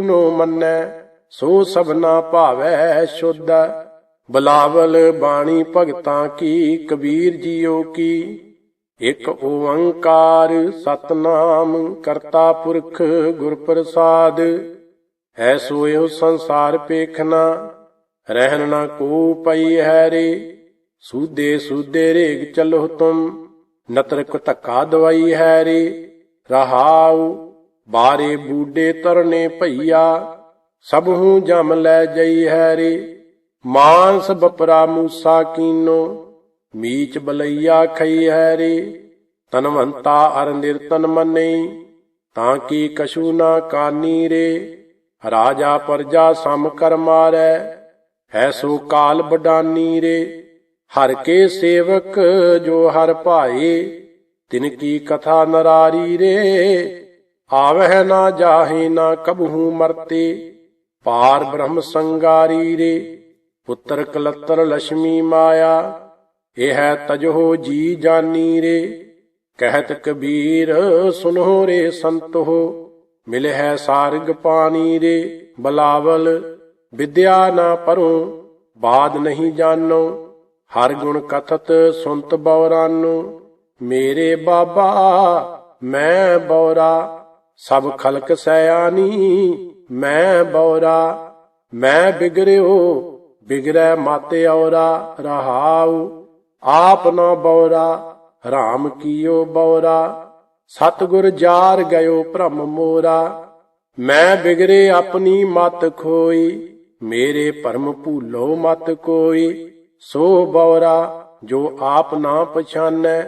ਨੋ ਮੰਨੈ, ਸੋ ਸਭਨਾ ਭਾਵੈ ਸ਼ੁੱਧ। ਬਲਾਵਲ ਬਾਣੀ ਭਗਤਾਂ ਕੀ, ਕਬੀਰ ਜੀਓ ਕੀ। ਇਕ ਓੰਕਾਰ ਸਤਨਾਮ ਕਰਤਾ ਪੁਰਖ ਗੁਰ ਪ੍ਰਸਾਦ ਹੈ ਸੋਇਓ ਸੰਸਾਰ ਪੇਖਣਾ ਰਹਿਣ ਨਾ ਕੋ ਪਈ ਹੈ ਰੇ ਸੂਦੇ ਸੂਦੇ ਰੇਗ ਚਲੋ ਤੁਮ, ਨਤਰਕ ਧੱਕਾ ਦਵਾਈ ਹੈ ਰੇ ਰਹਾਉ ਬਾਰੇ ਬੂਡੇ ਤਰਨੇ ਭਈਆ, ਸਭ ਜਮ ਲੈ ਜਈ ਹੈ ਰੇ ਮਾਨਸ ਬਪਰਾ ਮੂਸਾ ਕੀਨੋ, ਮੀਚ ਬਲਈਆ ਖਈ ਹੈ ਰੇ ਤਨਵੰਤਾ ਅਰ ਨਿਰਤਨ ਮੰਨੇ, ਤਾਂ ਕੀ ਕਛੂ ਨਾ ਕਾਨੀ ਰੇ। ਰਾਜਾ ਪਰਜਾ ਸਮ ਕਰ ਮਾਰੈ ਐਸੋ ਕਾਲ ਬਡਾਨੀ ਰੇ। ਹਰ ਕੇ ਸੇਵਕ ਜੋ ਹਰ ਭਾਏ, ਤਿਨ ਕੀ ਕਥਾ ਨਰਾਰੀ ਰੇ। ਆਵਹਿ ਨਾ ਜਾਹੇ ਨਾ ਕਬਹੂ ਮਰਤੇ, ਪਾਰ ਬ੍ਰਹਮ ਸੰਗਾਰੀ ਰੇ, ਪੁੱਤਰ ਕਲਤਰ ਲక్ష్ਮੀ ਮਾਇਆ, ਇਹ ਹੈ ਤਜੋ ਜੀ ਜਾਨੀ ਰੇ। ਕਹਿਤ ਕਬੀਰ, ਸੁਨੋ ਰੇ ਸੰਤੋ ਮਿਲੇ ਹੈ ਸਾਰਗ ਪਾਣੀ ਰੇ। ਬਲਾਵਲ, ਵਿਦਿਆ ਨਾ ਪਰੋ, ਬਾਦ ਨਹੀਂ ਜਾਣੋ ਹਰ ਗੁਣ ਕਥਤ ਸੁਨਤ ਬੌਰਾਨੋ। ਮੇਰੇ ਬਾਬਾ, ਮੈਂ ਬੌਰਾ ਸਭ ਖਲਕ ਸਿਆਣੀ ਮੈਂ ਬੌਰਾ, ਮੈਂ ਬਿਗਰਿਓ, ਬਿਗਰੈ ਮਾਤੇ ਔਰਾ, ਰਹਾਉ, ਆਪ ਨਾ ਬੌਰਾ, ਰਾਮ ਕੀਓ ਬੌਰਾ, ਸਤਗੁਰ ਜਾਰ ਗਇਓ ਭ੍ਰਮ ਮੋਰਾ, ਮੈਂ ਬਿਗਰੇ ਆਪਣੀ ਮਤ ਖੋਈ, ਮੇਰੇ ਭਰਮ ਭੂਲੋ ਮਤ ਕੋਈ, ਸੋ ਬੌਰਾ, ਜੋ ਆਪ ਨਾ ਪਛਾਨੈ,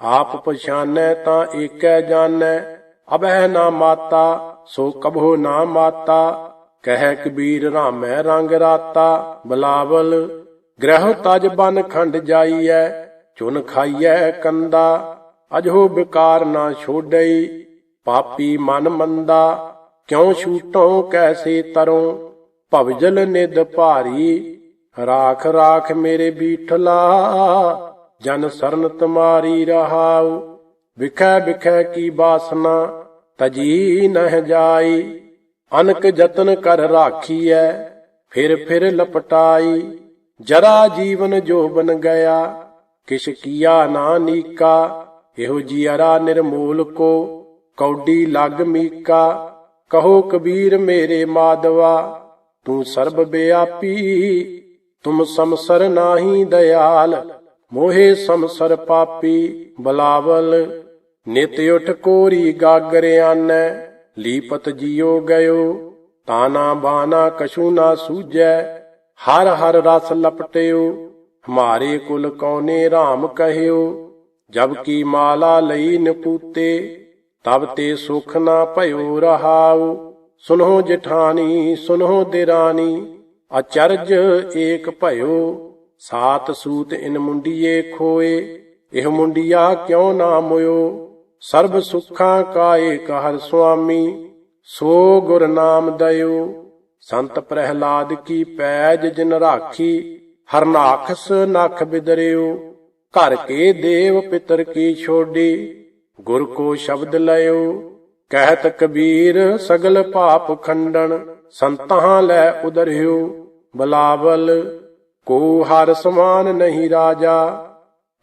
ਆਪ ਪਛਾਨੈ ਤਾਂ ਏਕੈ ਜਾਣੈ ਅਬਹਿ ਨਾ ਮਾਤਾ, ਸੋ ਕਬਹੁ ਨਾ ਮਾਤਾ, ਕਹਿ ਕਬੀਰ ਰਾਮੈ ਰੰਗ ਰਾਤਾ, ਬਲਾਵਲ, ਗ੍ਰਹਿ ਤਜ ਬਨ ਖੰਡ ਜਾਈਐ, ਚੁਨ ਖਾਈਐ ਕੰਦਾ ਅਜੋ ਬਿਕਾਰ ਨਾ ਛੋਡਈ, ਪਾਪੀ ਮਨ ਮੰਦਾ, ਕਿਉ ਛੂਟੋ ਕੈਸੇ ਤਰੋ ਭਵਜਲ ਨਿਦ ਭਾਰੀ, ਰਾਖ ਰਾਖ ਮੇਰੇ ਬੀਠਲਾ, ਜਨ ਸਰਨ ਤੁਮਾਰੀ ਰਹਾਉ ਵਿਖੈ ਵਿਖੈ ਕੀ ਬਾਸਨਾ ਤਜੀ ਨਹਿ ਜਾਈ, ਅਨਕ ਯਤਨ ਕਰ ਰਾਖੀਐ, ਫਿਰ ਫਿਰ ਲਪਟਾਈ। ਜਰਾ ਜੀਵਨ ਜੋ ਬਨ ਗਿਆ, ਕਿਛ ਕੀਆ ਨਾ ਨੀਕਾ, ਇਹੋ ਜੀ ਅਰਾ ਨਿਰਮੂਲ ਕੋ, ਕੌਡੀ ਲਗ ਮੀਕਾ। ਕਹੋ ਕਬੀਰ ਮੇਰੇ ਮਾਦਵਾ ਤੂੰ ਸਰਬ ਬਿਆਪੀ, ਤੁਮ ਸਮਸਰ ਨਾਹੀ ਦਇਆਲ, ਮੋਹੇ ਸਮਸਰ ਪਾਪੀ, ਬਲਾਵਲ ਨਿਤ ਉਠ ਕੋਰੀ ਗਾਗਰ ਆਨੈ, ਲੀਪਤ ਜਿਉ ਗਇਓ, ਤਾਨਾ ਬਾਨਾ ਕਛੂ ਨਾ ਸੂਜੈ ਹਰ ਹਰ ਰਸ ਲਪਟਿਓ, ਹਮਾਰੇ ਕੁਲ ਕੌਨੇ RAM ਕਹਿਓ, ਜਬ ਕੀ ਮਾਲਾ ਲਈ ਨਪੂਤੇ, ਤਬ ਤੇ ਸੁਖ ਨਾ ਭਇਓ ਰਹਾਉ ਸੁਨੋ ਜਠਾਨੀ ਸੁਨੋ ਦਿਰਾਨੀ ਅਚਰਜ ਏਕ ਭਇਓ, ਸਾਤ ਸੂਤ ਇਨ ਮੁੰਡੀਏ ਖੋਏ, ਇਹ ਮੁੰਡੀਆ ਕਿਉ ਨਾ ਮੋਇਓ? ਸਰਬ ਸੁਖਾਂ ਕਾ ਏਕ ਹਰ ਸੁਆਮੀ, ਸੋ ਗੁਰ ਨਾਮ ਦਇਓ। ਸੰਤ ਪ੍ਰਹਿਲਾਦ ਕੀ ਪੈਜ ਜਿਨ ਰਾਖੀ ਹਰਨਾਖਸ ਨਖ ਬਿਦਰਿਓ। ਘਰ ਕੇ ਦੇਵ ਪਿਤਰ ਕੀ ਛੋਡੀ, ਗੁਰ ਕੋ ਸ਼ਬਦ ਲਇਓ। ਕਹਿਤ ਕਬੀਰ ਸਗਲ ਪਾਪ ਖੰਡਣ ਸੰਤਾਂ ਲੈ ਉਦਰਿਓ। ਬਲਾਵਲ, ਕੋ ਹਰ ਸਮਾਨ ਨਹੀਂ ਰਾਜਾ,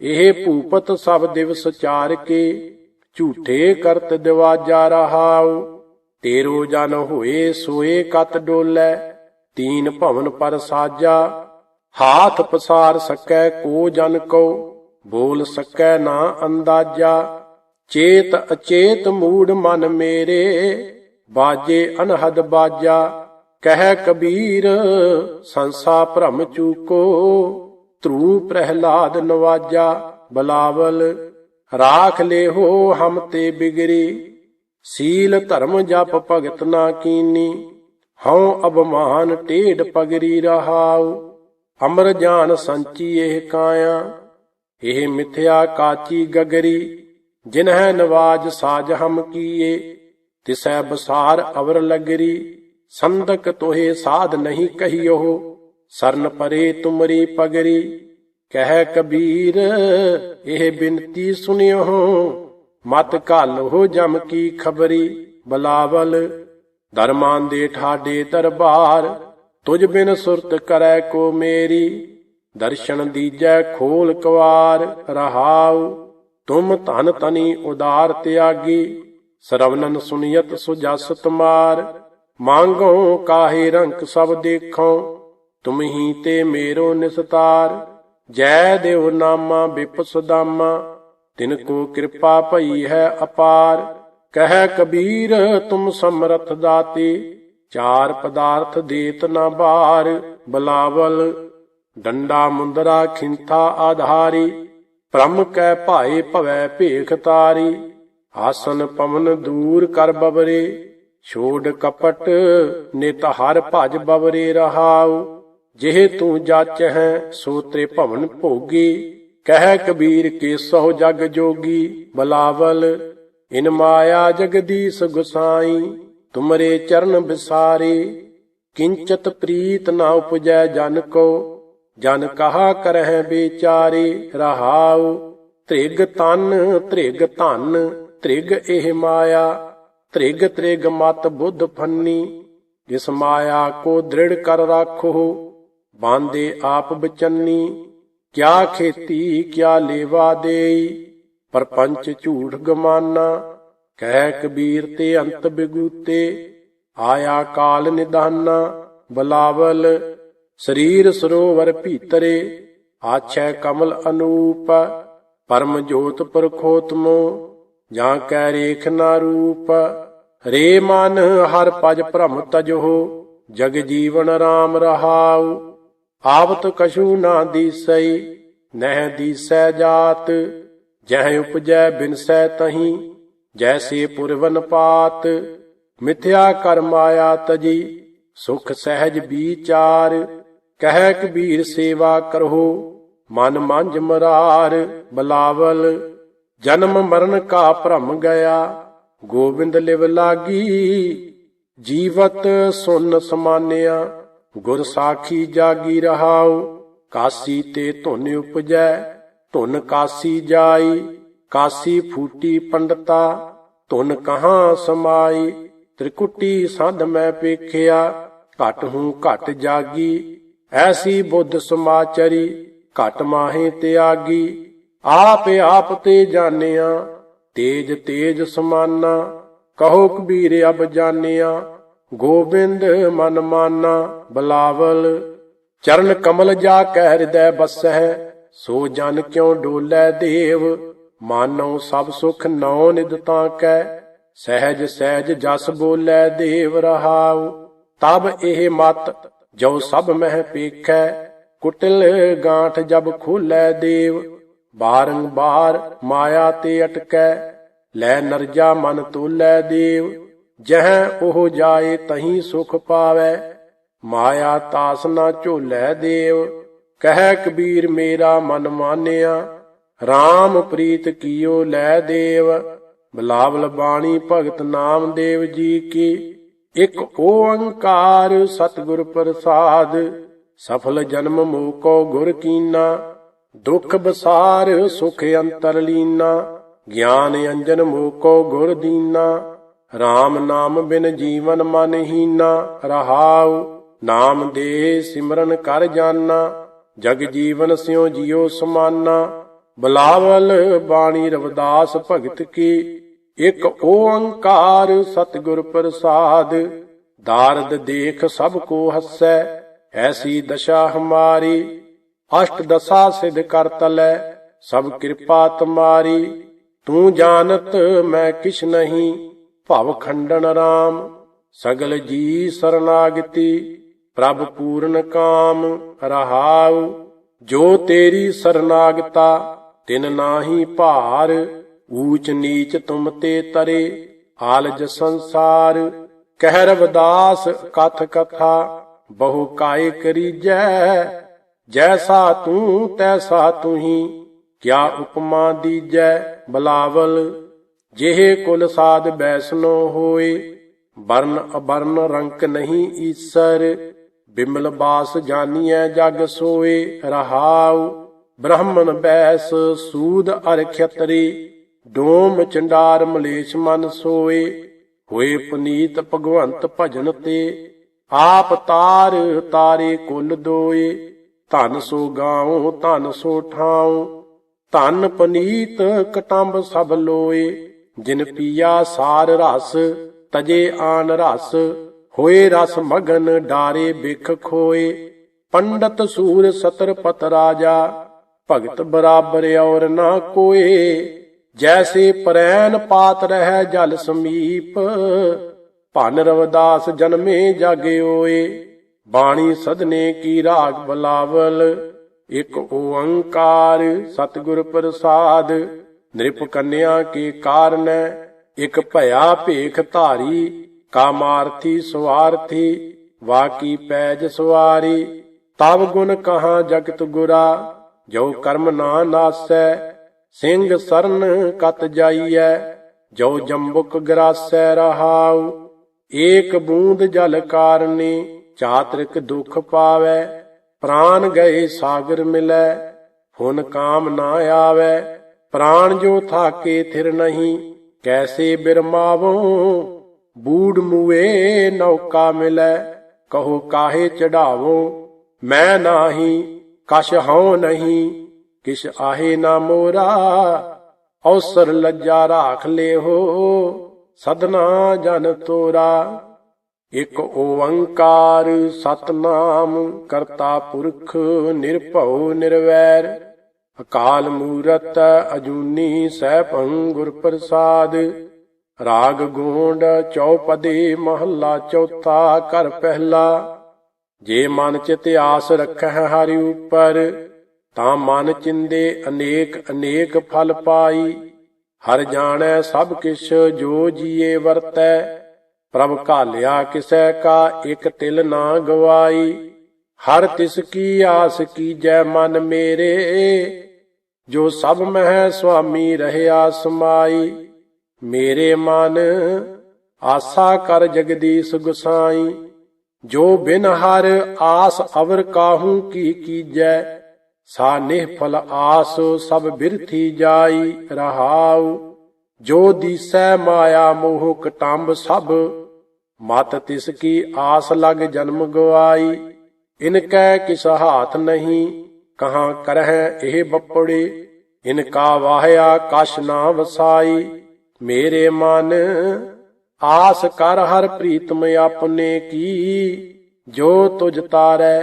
ਇਹ ਭੂਪਤ ਸਭ ਦਿਵਸ ਚਾਰ ਕੇ। ਝੂਠੇ ਕਰਤ ਦਿਵਾਜਾ ਰਹਾਉ, ਤੇਰੋ ਜਨ ਹੋਏ ਸੋਏ ਕਤ ਡੋਲੇ, ਤੀਨ ਭਵਨ ਪਰ ਸਾਜਾ। ਹਾਥ ਪਸਾਰ ਸਕੈ ਕੋ ਜਨ ਕੋ ਬੋਲ ਸਕੈ ਨਾ ਅੰਦਾਜ਼ਾ। ਚੇਤ ਅਚੇਤ ਮੂੜ ਮਨ ਮੇਰੇ, ਬਾਜੇ ਅਨਹਦ ਬਾਜਾ। ਕਹਿ ਕਬੀਰ, ਸੰਸਾ ਭ੍ਰਮ ਚੂਕੋ, ਧਰੂ ਪ੍ਰਹਿਲਾਦ ਨਵਾਜਾ, ਬਲਾਵਲ ਰਾਖ ਲੇਹੋ ਹਮ ਤੇ ਬਿਗਰੀ, ਸੀਲ ਧਰਮ ਜਪ ਭਗਤ ਨਾ ਕੀਨੀ, ਹਉ ਅਬਮਾਨ ਟੇਢ ਪਗਰੀ ਰਹਾਉ, ਅਮਰ ਜਾਨ ਸੰਚੀ ਇਹ ਕਾਇਆ, ਇਹ ਮਿਥਿਆ ਕਾਚੀ ਗਗਰੀ, ਜਿਨਹਿ ਨਵਾਜ ਸਾਜ ਹਮ ਕੀਏ, ਤਿਸੈ ਬਸਾਰ ਅਵਰ ਲਗਰੀ, ਸੰਦਕ ਤੋਹੇ ਸਾਧ ਨਹੀਂ ਕਹੀਓ, ਸਰਨ ਪਰੇ ਤੁਮਰੀ ਪਗਰੀ ਕਹਿ ਕਬੀਰ, ਇਹ ਬਿਨਤੀ ਸੁਨਿਓ ਮਤ ਘਲ ਹੋ ਜਮ ਕੀ ਖਬਰੀ, ਬਲਾਵਲ। ਦਰਮਾਂ ਦੇ ਠਾਡੇ ਦਰਬਾਰ, ਤੁਝ ਬਿਨ ਸੁਰਤ ਕਰੈ ਕੋ ਮੇਰੀ। ਦਰਸ਼ਨ ਦੀਜੈ ਖੋਲ ਕਵਾਰ, ਰਹਾਉ। ਤੁਮ ਧਨ ਤਨੀ ਉਦਾਰ ਤਿਆਗੀ, ਸਰਵਨਨ ਸੁਨੀਅਤ ਸੁਜਸ ਤੁਮਾਰ। ਮੰਗੋ ਕਾਹੇ ਰੰਕ ਸਭ ਦੇਖੋ, ਤੁਮ ਤੇ ਮੇਰੋ ਨਿਸਤਾਰ। ਜੈ ਦੇਵ ਨਾਮਾ ਬਿਪ ਸੁਦਾਮਾ ਤਿਨ ਕੋ ਕਿਰਪਾ ਭਈ ਹੈ ਅਪਾਰ। ਕਹਿ ਕਬੀਰ, ਤੁਮ ਸਮਰਥ ਦਾਤੇ, ਚਾਰ ਪਦਾਰਥ ਦੇਤ ਨਾ ਬਾਰ। ਬਲਾਵਲ, ਡੰਡਾ ਮੁੰਦਰਾ ਖਿੰਥਾ ਆਧਾਰੀ ਪ੍ਰਮ ਕੈ ਭਾਏ ਭਵੈ ਭੇਖ ਤਾਰੀ। ਆਸਨ ਪਵਨ ਦੂਰ ਕਰ ਬਬਰੇ ਛੋੜ ਕਪਟ, ਨਿਤ ਹਰ ਭਜ ਬਬਰੇ ਰਹਾਉ। ਜਿਹੇ ਤੂੰ ਜਾਚ ਹੈ ਸੋ ਤੇ ਭਵਨ ਭੋਗੀ। ਕਹਿ ਕਬੀਰ ਕੇ ਸੋ ਜਗ ਜੋਗੀ। ਬਲਾਵਲ, ਇਨ ਮਾਇਆ ਜਗਦੀਸ਼ ਗੁਸਾਈ। ਤੁਮਰੇ ਚਰਨ ਬਿਸਾਰੇ, ਕਿੰਚਤ ਪ੍ਰੀਤ ਨਾ ਉਪਜੈ ਜਨ ਕੋ। ਜਨ ਕਹਾ ਕਰਹਿ ਵਿਚਾਰੇ ਰਹਾਉ। ਤ੍ਰਿਗ ਤਨ, ਤ੍ਰਿਗ ਧਨ, ਤ੍ਰਿਗ ਇਹ ਮਾਇਆ। ਤ੍ਰਿਗ ਤ੍ਰਿਗ ਮਤ ਬੁੱਧ ਫੰਨੀ। ਜਿਸ ਮਾਇਆ ਕੋ ਦ੍ਰਿੜ ਕਰ ਰਾਖੋ ਬਾਂਦੇ ਆਪ ਬਚੰਨੀ, ਕਿਆ ਖੇਤੀ, ਕਿਆ ਲੇਵਾ ਦੇਈ, ਪਰਪੰਚ ਝੂਠ ਗਮਾਨਾ, ਕਹਿ ਕਬੀਰ ਤੇ ਅੰਤ ਬਿਗੂਤੇ, ਆਇਆ ਕਾਲ ਨਿਦਾਨਾ, ਬਲਾਵਲ, ਸਰੀਰ ਸਰੋਵਰ ਭੀਤਰੇ, ਆਛੈ ਕਮਲ ਅਨੂਪ, ਪਰਮ ਜੋਤ ਪਰਖੋਤਮੋ, ਜਾਂ ਕੈ ਰੇਖ ਨਾ ਰੂਪ, ਰੇ ਮਨ ਹਰ ਪਜ ਭ੍ਰਮ ਤਜੋ, ਜਗ ਜੀਵਨ RAM ਰਹਾਉ ਆਵਤ ਕਛੂ ਨਾ ਦੀਸਈ ਨਹਿ ਦੀਸੈ ਜਾਤ, ਜਹ ਉਪਜੈ ਬਿਨਸੈ ਤਹੀ, ਜੈਸੇ ਪੁਰਵਨ ਪਾਤ, ਮਿਥਿਆ ਕਰ ਮਾਇਆ ਤਜੀ, ਸੁਖ ਸਹਿਜ ਵਿਚਾਰ ਕਹਿ ਕਬੀਰ ਸੇਵਾ ਕਰੋ ਮਨ ਮੰਝ ਮਰਾਰ ਬਲਾਵਲ, ਜਨਮ ਮਰਨ ਕਾ ਭ੍ਰਮ ਗਿਆ, ਗੋਬਿੰਦ ਲਿਵ ਲਾਗੀ, ਜੀਵਤ ਸੁਨ ਸਮਾਨਿਆ ਗੁਰ ਸਾਖੀ ਜਾਗੀ ਰਹਾਉ, ਕਾਸੀ ਤੇ ਧੁਨ ਉਪਜੈ, ਧੁਨ ਕਾਸੀ ਜਾਈ, ਕਾਸੀ ਫੂਟੀ ਪੰਡਤਾ, ਧੁਨ ਕਹਾਂ ਸਮਾਈ, ਤ੍ਰਿਕੁਟੀ ਸੰਧ ਮੈਂ ਪੇਖਿਆ, ਘਟ ਹੂੰ ਘਟ ਜਾਗੀ, ਐਸੀ ਬੁੱਧ ਸਮਾਚਰੀ, ਘਟ ਮਾਹੇ ਤਿਆਗੀ, ਆਪ ਆਪ ਤੇ ਜਾਣਿਆ, ਤੇਜ ਤੇਜ ਸਮਾਨਾ, ਕਹੋ ਕਬੀਰ ਅਬ ਜਾਣਿਆ ਗੋਬਿੰਦ ਮਨ ਮਾਨਾ, ਬਲਾਵਲ, ਚਰਨ ਕਮਲ ਜਾ ਕਹਿ ਹਿਰਦੈ ਬਸਹਿ, ਸੋ ਜਨ ਕਿਉ ਡੋਲੇ ਦੇਵ? ਮਾਨੋ ਸਭ ਸੁਖ ਨੌ ਨਿਦ ਤਾਂ ਕੈ, ਸਹਿਜ ਸਹਿਜ ਜਸ ਬੋਲੇ ਦੇਵ ਰਹਾਉ। ਤਬ ਇਹ ਮਤ ਜੋ ਸਭ ਮਹਿ ਪੇਖੈ, ਕੁਟਲ ਗਾਂਠ ਜਬ ਖੋਲੇ ਦੇਵ। ਬਾਰੰਬਾਰ ਮਾਇਆ ਤੇ ਅਟਕੈ, ਲੈ ਨਰਜਾ ਮਨ ਤੋਲੇ ਦੇਵ। ਜਹ ਉਹ ਜਾਏ ਤਹੀਂ ਸੁਖ ਪਾਵੈ, ਮਾਇਆ ਤਾਸ ਨਾ ਝੋਲੇ ਦੇਵ। ਕਹਿ ਕਬੀਰ ਮੇਰਾ ਮਨ ਮਾਨਿਆ RAM ਪ੍ਰੀਤ ਕੀਓ ਲੈ ਦੇਵ। ਬਲਾਵਲ ਬਾਣੀ ਭਗਤ ਨਾਮਦੇਵ ਜੀ ਕੀ, ਇੱਕ ਓੰਕਾਰ ਸਤਿਗੁਰ ਪ੍ਰਸਾਦ। ਸਫਲ ਜਨਮ ਮੋਕੋ ਗੁਰ ਕੀਨਾ, ਦੁਖ ਬਸਾਰ ਸੁਖ ਅੰਤਰ ਲੀਨਾ। ਗਿਆਨ ਅੰਜਨ ਮੋਕੋ ਗੁਰ ਦੀਨਾ। RAM ਨਾਮ ਬਿਨ ਜੀਵਨ ਮਨ ਹੀਨਾ, ਰਹਾਉ, ਨਾਮ ਦੇ ਸਿਮਰਨ ਕਰ ਜਾਨਾ। ਜਗ ਜੀਵਨ ਸਿਉ ਜਿਉ ਸਮਾਨਾ, ਬਲਾਵਲ ਬਾਣੀ ਰਵਦਾਸ ਭਗਤ ਕੀ। ਇੱਕ ਓੰਕਾਰ ਸਤਿਗੁਰ ਪ੍ਰਸਾਦ, ਦਾਰਦ ਦੇਖ ਸਭ ਕੋ ਹੱਸੈ, ਐਸੀ ਦਸ਼ਾ ਹਮਾਰੀ। ਅਸ਼ਟ ਦਸਾ ਸਿਧ ਕਰਤਲੈ ਸਭ ਕਿਰਪਾ ਤੁਮਾਰੀ। ਤੂੰ ਜਾਣਤ ਮੈਂ ਕਿਛ ਨਹੀਂ ਭਵ ਖੰਡਨ ਰਾਮ, ਸਗਲ ਜੀ ਸਰਨਾਗਤੀ, ਪ੍ਰਭ ਪੂਰਨ ਕਾਮ ਰਹਾਉ, ਜੋ ਤੇਰੀ ਸਰਨਾਗਤਾ, ਤਿਨ ਨਾਹੀ ਭਾਰ, ਊਚ ਨੀਚ ਤੁਮ ਤੇ ਤਰੇ, ਆਲਜ ਸੰਸਾਰ ਕਹਿ ਰਵਦਾਸ ਕਥ ਕਥਾ, ਬਹੁ ਕਾਇ ਕਰੀਜੈ, ਜੈਸਾ ਤੂੰ ਤੈਸਾ ਤੁਹੀ, ਕਿਆ ਉਪਮਾ ਦੀਜੈ ਬਲਾਵਲ। ਜਿਹੇ ਕੁਲ ਸਾਧ ਬੈਸਨੋ ਹੋਏ ਬਰਨ ਅਬਰਨ ਰੰਕ ਨਹੀਂ ਈਸਰ, ਬਿਮਲ ਬਾਸ ਜਾਨੀਐ ਜਗ ਸੋਏ, ਰਹਾਉ ਬ੍ਰਾਹਮਣ ਬੈਸ ਸੂਦ ਅਰ ਖਤਰੀ, ਡੋਮ ਚੰਡਾਰ ਮਲੇਸ਼ ਮਨ ਸੋਏ, ਹੋਏ ਪੁਨੀਤ ਭਗਵੰਤ ਭਜਨ ਤੇ, ਆਪ ਤਾਰ ਤਾਰੇ ਕੁਲ ਦੋਏ, ਧਨ ਸੋ ਗਾਉ, ਧਨ ਸੋ ਠਾਉ, ਧਨ ਪਨੀਤ ਕਟੰਬ ਸਭ ਲੋਏ। ਜਿਨ ਪੀਆ ਸਾਰ ਰਸ, ਤਜੇ ਆਨ ਰਸ, ਹੋਏ ਰਸ ਮਗਨ ਡਾਰੇ ਬਿਖ ਖੋਏ। ਪੰਡਤ ਸੂਰ ਸਤਰ ਪਤ ਰਾਜਾ, ਭਗਤ ਬਰਾਬਰ ਔਰ ਨਾ ਕੋਏ। ਜੈਸੇ ਪ੍ਰੈਨ ਪਾਤ ਰਹਿ ਜਲ ਸਮੀਪ ਭਨ ਰਵਦਾਸ ਜਨਮੇ ਜਾਗੇ ਬਾਣੀ ਸਦਨੇ ਕੀ ਰਾਗ ਬਲਾਵਲ, ਇਕ ਓੰਕਾਰ ਸਤਿਗੁਰ ਪ੍ਰਸਾਦ। ਨ੍ਰਿਪ ਕੰਨਿਆ ਕੇ ਕਾਰਨ, ਇਕ ਭਇਆ ਭੇਖ ਧਾਰੀ, ਕਾਮਾਰਥੀ ਸਵਾਰਥੀ, ਵਾਕੀ ਪੈਜ ਸਵਾਰੀ। ਤਬ ਗੁਣ ਕਹਾ ਜਗਤ ਗੁਰਾ ਜੋ ਕਰਮ ਨਾ ਨਾਸੈ, ਸਿੰਘ ਸਰਨ ਕਤ ਜਾਈਐ ਜੋ ਜੰਬੁਕ ਗਰਾਸੈ ਰਹਾਉ। ਏਕ ਬੂੰਦ ਜਲ ਕਾਰਨੇ, ਚਾਤ੍ਰਿਕ ਦੁਖ ਪਾਵੈ, ਪ੍ਰਾਨ ਗਏ ਸਾਗਰ ਮਿਲੈ ਹੁਨ ਕਾਮ ਨਾ ਆਵੈ। ਪ੍ਰਾਣ ਜੋ ਥਾਕੇ ਥਿਰ ਨਹੀਂ, ਕੈਸੇ ਬਿਰਮਾਵੋ? ਬੂੜ ਮੂਏ ਨੌਕਾ ਮਿਲੈ, ਕਹੋ ਕਾਹੇ ਚੜਾਵੋ? ਮੈਂ ਨਾਹੀ, ਕਛ ਹਉ ਨਹੀਂ, ਕਿਛ ਆਹੇ ਨਾ ਮੋਰਾ, ਔਸਰ ਲੱਜਾ ਰਾਖ ਲਿਓ ਸਦਨਾ ਜਨ ਤੋਰਾ। ਇਕ ਓੰਕਾਰ ਸਤਨਾਮ ਕਰਤਾ ਪੁਰਖ ਨਿਰਭਉ ਨਿਰਵੈਰ ਅਕਾਲ ਮੂਰਤ ਅਜੂਨੀ ਸੈਭੰ ਗੁਰ ਪ੍ਰਸਾਦ, ਰਾਗ ਗੋਂਡ ਚੌਪਦੀ ਮਹੱਲਾ ਚੌਥਾ ਘਰ ਪਹਿਲਾ। ਜੇ ਮਨ ਚਿਤ ਆਸ ਰੱਖੈ ਹਰਿ ਉਪਰ, ਤਾਂ ਮਨ ਚਿੰਦੇ ਅਨੇਕ ਅਨੇਕ ਫਲ ਪਾਈ। ਹਰ ਜਾਣੈ ਸਭ ਕਿਛ ਜੋ ਜੀਏ ਵਰਤੈ, ਪ੍ਰਭ ਘਾਲਿਆ ਕਿਸੈ ਕਾ ਇਕ ਤਿਲ ਨਾ ਗਵਾਈ। ਹਰ ਤਿਸ ਕੀ ਆਸ ਕੀਜੈ ਮਨ ਮੇਰੇ, ਜੋ ਸਭ ਮਹਿ ਸੁਆਮੀ ਰਹਿਆ ਸਮਾਈ ਮੇਰੇ ਮਨ ਆਸਾ ਕਰ ਜਗਦੀਸ਼ ਗੁਸਾਈ। ਜੋ ਬਿਨ ਹਰ ਆਸ ਅਵਰ ਕਾਹੂ ਕੀ ਕੀਜੈ, ਸਾ ਨਿਹਫਲ ਆਸ ਸਭ ਬਿਰਥੀ ਜਾਈ ਰਹਾਉ। ਜੋ ਦੀਸੈ ਮਾਇਆ ਮੋਹ ਕਟੰਬ ਸਭ, ਮਤ ਤਿਸ ਕੀ ਆਸ ਲਗ ਜਨਮ ਗਵਾਈ। ਇਨ ਕੈ ਕਿਸ ਹਾਥ ਨਹੀਂ, ਕਹਾਂ ਕਰਹਿ ਇਹ ਬੱਪੜੇ, ਇਨ ਕਾ ਵਾਹਿਆ ਕਛ ਨਾ ਵਸਾਈ, ਮੇਰੇ ਮਨ ਆਸ ਕਰ ਹਰ ਪ੍ਰੀਤਮ ਆਪਣੇ ਕੀ, ਜੋ ਤੁਜ ਤਾਰੈ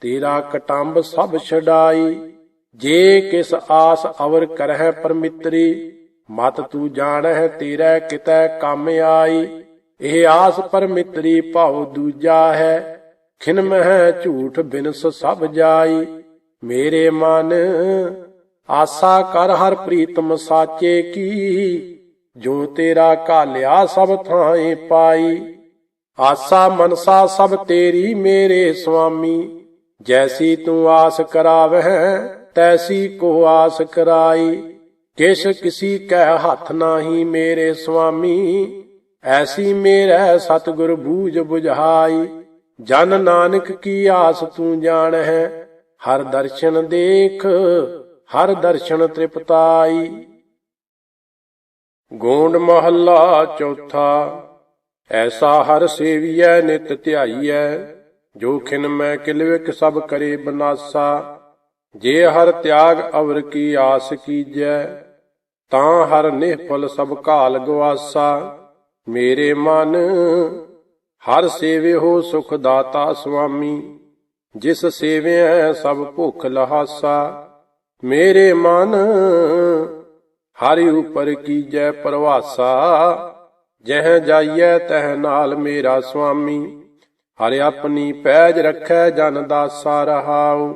ਤੇਰਾ ਕਟੰਬ ਸਭ ਛਡਾਈ, ਜੇ ਕਿਸ ਆਸ ਅਵਰ ਕਰਹਿ ਪਰਮਿਤਰੀ, ਮਤ ਤੂੰ ਜਾਣਹਿ ਤੇਰਾ ਕਿਤੈ ਕੰਮ ਆਈ, ਇਹ ਆਸ ਪਰਮਿਤਰੀ ਭਾਉ ਦੂਜਾ ਹੈ ਖਿਨ ਮਹਿ ਝੂਠ ਬਿਨਸ ਸਭ ਜਾਈ। ਮੇਰੇ ਮਨ ਆਸਾ ਕਰ ਹਰ ਪ੍ਰੀਤਮ ਸਾਚੇ ਕੀ। ਜੋ ਤੇਰਾ ਕਾਲਿਆ ਸਭ ਥਾਂ ਪਾਈ। ਆਸਾ ਮਨਸਾ ਸਭ ਤੇਰੀ ਮੇਰੇ ਸੁਆਮੀ। ਜੈਸੀ ਤੂੰ ਆਸ ਕਰਾਵਹਿ, ਤੈਸੀ ਕੋ ਆਸ ਕਰਾਈ। ਕਿਸ਼ ਕਿਸੀ ਕਹਿ ਹੱਥ ਨਾਹੀ ਮੇਰੇ ਸੁਆਮੀ। ਐਸੀ ਮੇਰਾ ਸਤਿਗੁਰ ਬੂਝ ਬੁਝਾਈ। ਜਨ ਨਾਨਕ ਕੀ ਆਸ ਤੂੰ ਜਾਣ ਹੈ ਹਰ ਦਰਸ਼ਨ ਦੇਖ, ਹਰ ਦਰਸ਼ਨ ਤ੍ਰਿਪਤਾਈ। ਗੋਂਡ ਮਹੱਲਾ ਚੌਥਾ, ਐਸਾ ਹਰ ਸੇਵੀਐ, ਨਿਤ ਧਿਆਈਐ। ਜੋ ਖਿਨ ਮੈਂ ਕਿਲਵਿਕ ਸਭ ਕਰੇ ਬਨਾਸਾ, ਜੇ ਹਰ ਤਿਆਗ ਅਵਰ ਕੀ ਆਸ ਕੀਜੈ, ਤਾਂ ਹਰ ਨਿਹਫਲ ਸਭ ਕਾਲ ਗਵਾਸਾ। ਮੇਰੇ ਮਨ ਹਰ ਸੇਵੇ ਹੋ ਸੁਖ ਦਾਤਾ ਸੁਆਮੀ, ਜਿਸ ਸੇਵਿਐ ਸਭ ਭੁਖ ਲਹਾਸਾ। ਮੇਰੇ ਮਨ ਹਰਿ ਉਪਰ ਕੀਜੈ ਪਰਵਾਸਾ, ਜਹ ਜਾਈਐ ਤਹ ਨਾਲ ਮੇਰਾ ਸੁਆਮੀ। ਹਰਿ ਆਪਣੀ ਪੈਜ ਰੱਖੈ ਜਨ ਦਾਸਾ ਰਹਾਉ,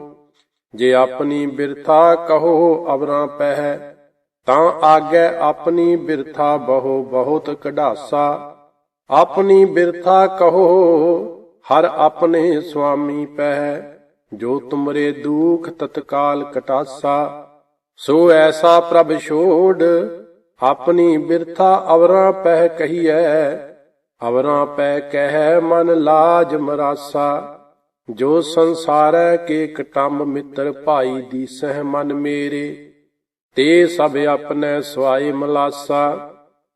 ਜੇ ਆਪਣੀ ਬਿਰਥਾ ਕਹੋ ਅਵਰਾਂ ਪਹਿ, ਤਾਂ ਆਗੇ ਆਪਣੀ ਬਿਰਥਾ ਬਹੁ ਬਹੁਤ ਕਢਾਸਾ। ਆਪਣੀ ਬਿਰਥਾ ਕਹੋ, ਹਰ ਆਪਣੇ ਸੁਆਮੀ ਪੈ। ਜੋ ਤੁਮਰੇ ਦੁਖ ਤਤਕਾਲ ਕਟਾਸਾ, ਸੋ ਐਸਾ ਪ੍ਰਭ ਛੋੜ। ਆਪਣੀ ਬਿਰਥਾ ਅਵਰਾਂ ਪਹਿ ਕਹੀਐ, ਅਵਰਾਂ ਪੈ ਕਹਿ ਮਨ ਲਾਜ ਮਰਾਸਾ। ਜੋ ਸੰਸਾਰੈ ਕੇ ਕਟੰਬ ਮਿੱਤਰ ਭਾਈ ਦੀ ਸਹਿ ਮਨ ਮੇਰੇ, ਤੇ ਸਭ ਆਪਣੇ ਸਵਾਈ ਮਲਾਸਾ।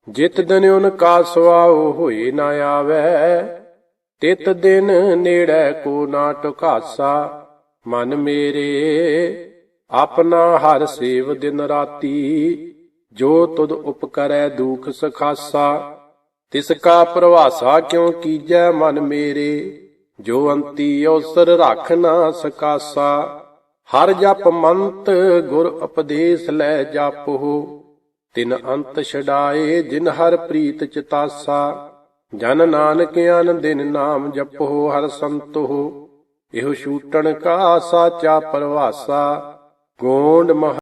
ਜਿਤ ਦਿਨ ਉਨ ਕਾ ਸੁਆਉ ਹੋਏ ਨਾ ਆਵੈ, ਤਿਤ ਦਿਨ ਨੇੜੈ ਕੋ ਨਾ ਟੁਕਾਸਾ। ਮਨ ਮੇਰੇ, ਆਪਣਾ ਹਰ ਸੇਵ ਦਿਨ ਰਾਤੀ, ਜੋ ਤੁਧ ਉਪਕਰੈ ਦੁਖ ਸਖਾਸਾ। ਤਿਸ ਕਾ ਪ੍ਰਵਾਸਾ ਕਿਉ ਕੀਜੈ ਮਨ ਮੇਰੇ, ਜੋ ਅੰਤੀ ਅਵਸਰ ਰੱਖ ਨਾ ਸਕਾਸਾ। ਹਰ ਜਪ ਮੰਤ ਗੁਰ ਉਪਦੇਸ਼ ਲੈ ਜਪੋ ਤਿਨ ਅੰਤ ਛਡਾਏ ਜਿਨ ਹਰ ਪ੍ਰੀਤ ਚਿਤਾਸਾ ਜਨ ਨਾਨਕ ਅਨ ਦਿਨ ਨਾਮ ਜਪੋ ਹਰ ਸੰਤੋ ਇਹੋ ਛੂਟਣ ਕਾ ਸਾਚਾ ਪਰਵਾਸਾ, ਗੋਂਡ ਮਹ